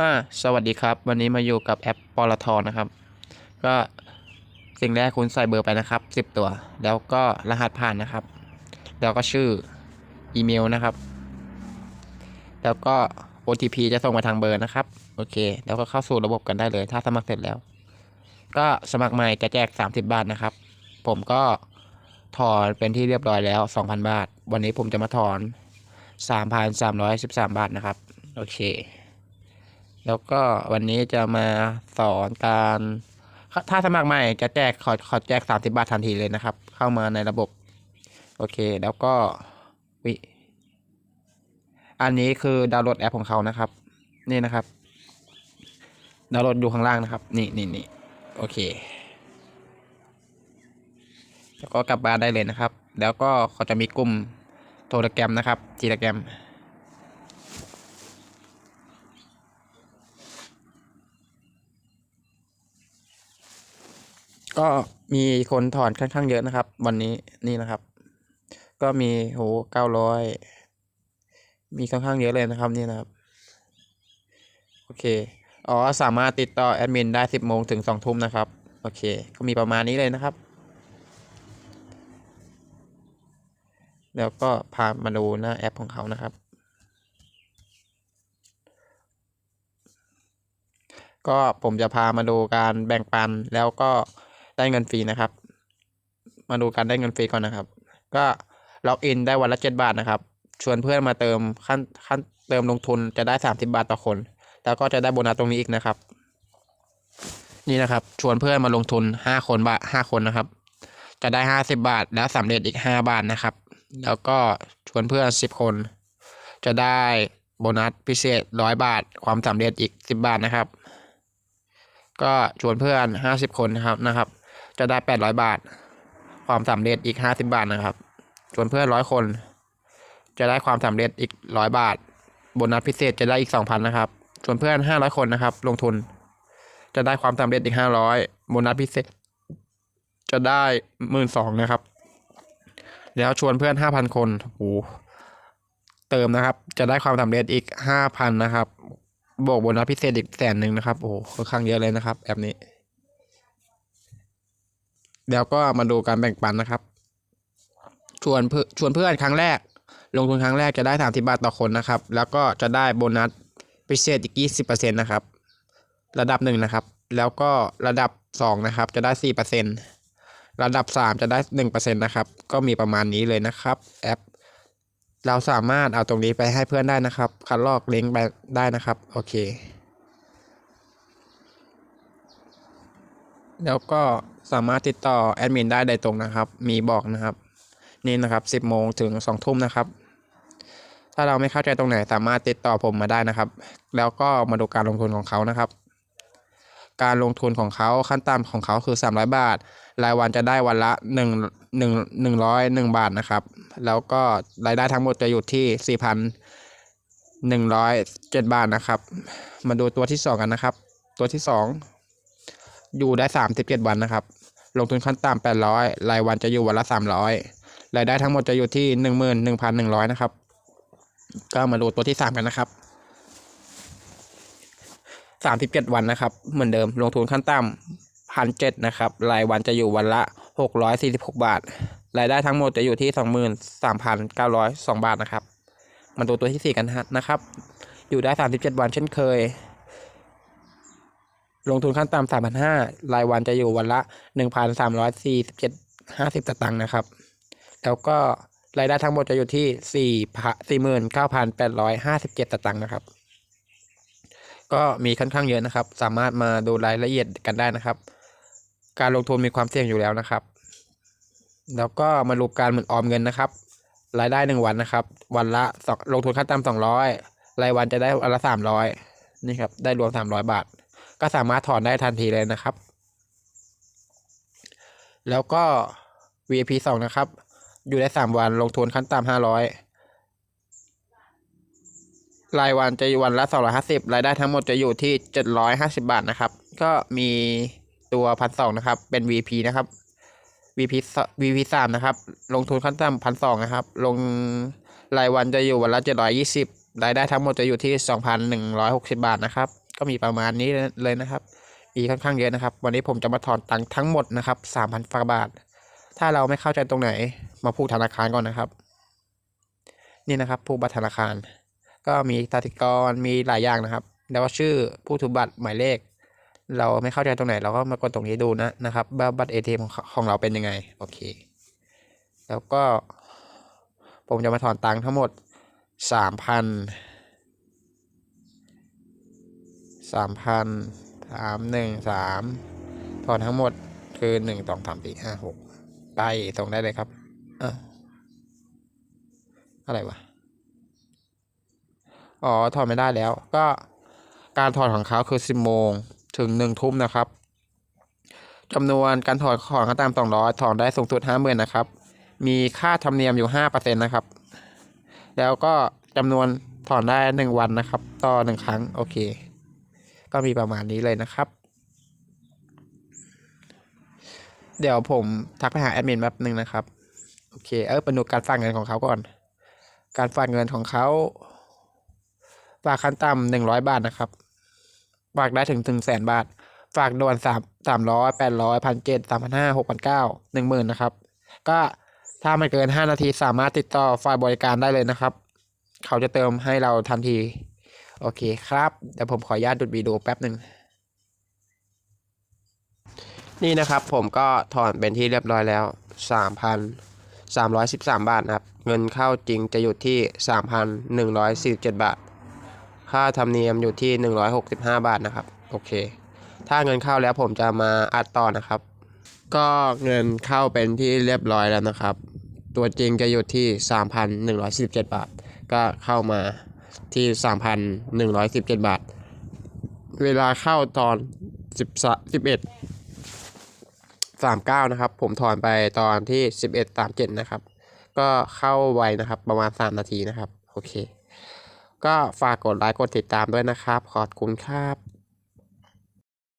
อ่าสวัสดีครับ วันนี้มาอยู่กับแอปปตทนะครับ ก็สิ่งแรกคุณใส่เบอร์ไปนะครับ 10 ตัว แล้วก็รหัสผ่านนะครับ แล้วก็ชื่ออีเมลนะครับ แล้วก็ OTP จะส่งมาทางเบอร์นะครับ โอเค แล้วก็เข้าสู่ระบบกันได้เลย ถ้าสมัครเสร็จแล้ว ก็สมัครใหม่จะแจก 30 บาทนะครับ ผมก็ถอนเป็นที่เรียบร้อยแล้ว 2,000 บาท วันนี้ผมจะมาถอน 3,313 บาทนะครับ โอเค แล้วก็วันนี้จะมาสอนการ ถ้าสมัครใหม่จะแจกขอขอแจก30บาททันทีเลยนะครับ เข้ามาในระบบ โอเค แล้วก็วิอันนี้คือดาวน์โหลดแอปของเขานะครับ นี่นะครับ ดาวน์โหลดอยู่ข้างล่างนะครับ นี่นี่นี่โอเค แล้วก็กลับบ้านได้เลยนะครับ แล้วก็เขาจะมีกลุ่มโทรแกรมนะครับจีแกรม ก็มีคนถอนค่อนข้างเยอะนะครับ วันนี้นี่นะครับ ก็มีโหเก้าร้อยมีค่อนข้างเยอะเลยนะครับนี่นะครับ โอเคอ๋อสามารถติดต่อแอดมินได้สิบโมงถึงสองทุ่มนะครับ โอเค ก็มีประมาณนี้เลยนะครับ แล้วก็พามาดูหน้าแอปของเขานะครับ ก็ผมจะพามาดูการแบ่งปันแล้วก็ ได้เงินฟรีนะครับ มาดูการได้เงินฟรีก่อนนะครับ ก็ล็อกอินได้วันละเจ็ดบาทนะครับ ชวนเพื่อนมาเติมขั้นขั้นเติมลงทุนจะได้สามสิบาทต่อคน แล้วก็จะได้โบนัสตรงนี้อีกนะครับ นี่นะครับ ชวนเพื่อนมาลงทุนห้าคนบาทห้าคนนะครับ จะได้ห้าสิบาทแล้วสำเร็จอีกห้าบาทนะครับ แล้วก็ชวนเพื่อนสิบคน จะได้โบนัสพิเศษร้อยบาท ความสำเร็จอีกสิบบาทนะครับ ก็ชวนเพื่อนห้าสิบคนนะครับนะครับ จะได้แปดร้อยบาท ความสำเร็จอีกห้าสิบาทนะครับชวนเพื่อนร้อยคน จะได้ความสำเร็จอีกร้อยบาทโบนัสพิเศษจะได้อีกสองพันนะครับชวนเพื่อนห้าร้อยคนนะครับ ลงทุน จะได้ความสำเร็จอีกห้าร้อยโบนัสพิเศษ จะได้หมื่นสองนะครับ แล้วชวนเพื่อนห้าพันคนโอ้โหเติมนะครับ จะได้ความสำเร็จอีกห้าพันนะครับบวกโบนัสพิเศษอีกแสนหนึ่งนะครับ โอ้โหค่อนข้างเยอะเลยนะครับแอปนี้ แล้วก็มาดูการแบ่งปันนะครับ ชวนเพื่อชวนเพื่อนครั้งแรก ลงทุนครั้งแรกจะได้สามสิบาทต่อคนนะครับ แล้วก็จะได้โบนัสพิเศษอีกยี่สิบเปอร์เซ็นต์นะครับ ระดับหนึ่งนะครับ แล้วก็ระดับสองนะครับ จะได้สี่เปอร์เซ็นต์ระดับสามจะได้หนึ่งเปอร์เซ็นต์นะครับ ก็มีประมาณนี้เลยนะครับ แอป เราสามารถเอาตรงนี้ไปให้เพื่อนได้นะครับ คัดลอกลิงก์ไปได้นะครับ โอเค แล้วก็ สามารถติดต่อแอดมินได้โดยตรงนะครับ มีบอกนะครับ นี่นะครับ 10โมงถึง2ทุ่มนะครับ ถ้าเราไม่เข้าใจตรงไหนสามารถติดต่อผมมาได้นะครับ แล้วก็มาดูการลงทุนของเขานะครับ การลงทุนของเขาขั้นต่ำของเขาคือ 300 บาท รายวันจะได้วันละ1 1 101 บาทนะครับ แล้วก็รายได้ทั้งหมดจะอยู่ที่ 4,107 บาทนะครับ มาดูตัวที่ 2 กันนะครับ ตัวที่ 2อยู่ได้37วันนะครับ ลงทุนขั้นต่ำ800รายวันจะอยู่วันละ300รายได้ทั้งหมดจะอยู่ที่11,100นะครับ ก็มาดูตัวที่3กันนะครับ37วันนะครับ เหมือนเดิมลงทุนขั้นต่ำพันเจ็ดนะครับ รายวันจะอยู่วันละ646บาท รายได้ทั้งหมดจะอยู่ที่23,902บาทนะครับ มาดูตัวที่4กันนะครับ อยู่ได้37วันเช่นเคย ลงทุนขั้นต่ำสามพันห้ารายวันจะอยู่วันละหนึ่งพันสามร้อยสี่สิบเจ็ดห้าสิบสตางค์นะครับ แล้วก็รายได้ทั้งหมดจะอยู่ที่สี่สี่หมื่นเก้าพันแปดร้อยห้าสิบเจ็ดสตางค์นะครับ ก็มีค่อนข้างเยอะนะครับ สามารถมาดูรายละเอียดกันได้นะครับ การลงทุนมีความเสี่ยงอยู่แล้วนะครับ แล้วก็มาดูการเหมือนออมเงินนะครับ รายได้หนึ่งวันนะครับ วันละสองลงทุนขั้นต่ำสองร้อยรายวันจะได้วันละสามร้อยนี่ครับ ได้รวมสามร้อยบาท ก็สามารถถอนได้ทันทีเลยนะครับ แล้วก็ VIP สองนะครับ อยู่ได้สามวันลงทุนขั้นต่ำห้าร้อยรายวันจะอยู่วันละสองร้อยห้าสิบรายได้ทั้งหมดจะอยู่ที่เจ็ดร้อยห้าสิบาทนะครับ ก็มีตัวพันสองนะครับ เป็น VP นะครับ VP VP สามนะครับ ลงทุนขั้นต่ำพันสองนะครับ ลงรายวันจะอยู่วันละเจ็ดร้อยยี่สิบรายได้ทั้งหมดจะอยู่ที่สองพันหนึ่งร้อยหกสิบาทนะครับ ก็มีประมาณนี้เลยนะครับมีค่อนข้างเยอะนะครับ วันนี้ผมจะมาถอนตังค์ทั้งหมดนะครับสามพันฟาบาท ถ้าเราไม่เข้าใจตรงไหน มาพูดธนาคารก่อนนะครับ นี่นะครับผู้บัตรธนาคาร ก็มีสถิกรมีหลายอย่างนะครับ แล้วก็ชื่อผู้ถือบัตรหมายเลข เราไม่เข้าใจตรงไหน เราก็มากดตรงนี้ดูนะนะครับว่าบัตรเอทีเอ็มของเราเป็นยังไงโอเค แล้วก็ ผมจะมาถอนตังค์ทั้งหมดสามพัน สามพันสามหนึ่งสามถอนทั้งหมดคือหนึ่งสองสามสี่ห้าหกไปส่งได้เลยครับอ้าวอะไรวะ อ๋อ ถอนไม่ได้แล้ว ก็การถอนของเขาคือสิบโมงถึงหนึ่งทุ่มนะครับจำนวนการถอนของขั้นต่ำสองร้อยถอนได้สูงสุดห้าหมื่นนะครับ มีค่าธรรมเนียมอยู่ห้าเปอร์เซ็นต์นะครับ แล้วก็จำนวนถอนได้หนึ่งวันนะครับ ต่อหนึ่งครั้ง โอเค ก็มีประมาณนี้เลยนะครับ เดี๋ยวผมทักไปหาแอดมินแป๊บหนึ่งนะครับ โอเค เออไปดูการฝากเงินของเขาก่อน การฝากเงินของเขาฝากขั้นต่ำหนึ่งร้อยบาทนะครับ ฝากได้ถึงถึงแสนบาท ฝากด่วนสามสามร้อยแปดร้อยพันเจ็ดสามพันห้าหกพันเก้าหนึ่งหมื่นนะครับ ก็ถ้าไม่เกินห้านาทีสามารถติดต่อฝ่ายบริการได้เลยนะครับ เขาจะเติมให้เราทันที โอเคครับเดี๋ยวผมขออนุญาตดูดวิดีโอแป๊บหนึ่งนี่นะครับผมก็ถอนเป็นที่เรียบร้อยแล้วสามพันสามร้อยสิบสามบาทนะครับ เงินเข้าจริงจะอยู่ที่สามพันหนึ่งร้อยสี่สิบเจ็ดบาท ค่าธรรมเนียมอยู่ที่หนึ่งร้อยหกสิบห้าบาทนะครับ โอเค ถ้าเงินเข้าแล้วผมจะมาอัดต่อนะครับ ก็เงินเข้าเป็นที่เรียบร้อยแล้วนะครับ ตัวจริงจะอยู่ที่สามพันหนึ่งร้อยสิบเจ็ดบาท ก็เข้ามา ที่สามพันหนึ่งร้อยสิบเจ็ดบาท เวลาเข้าตอนสิบสิบเอ็ดสามเก้านะครับ ผมถอนไปตอนที่สิบเอ็ดสามเจ็ดนะครับ ก็เข้าไวนะครับ ประมาณสามนาทีนะครับ โอเค ก็ฝากกดไลค์กดติดตามด้วยนะครับ ขอบคุณครับ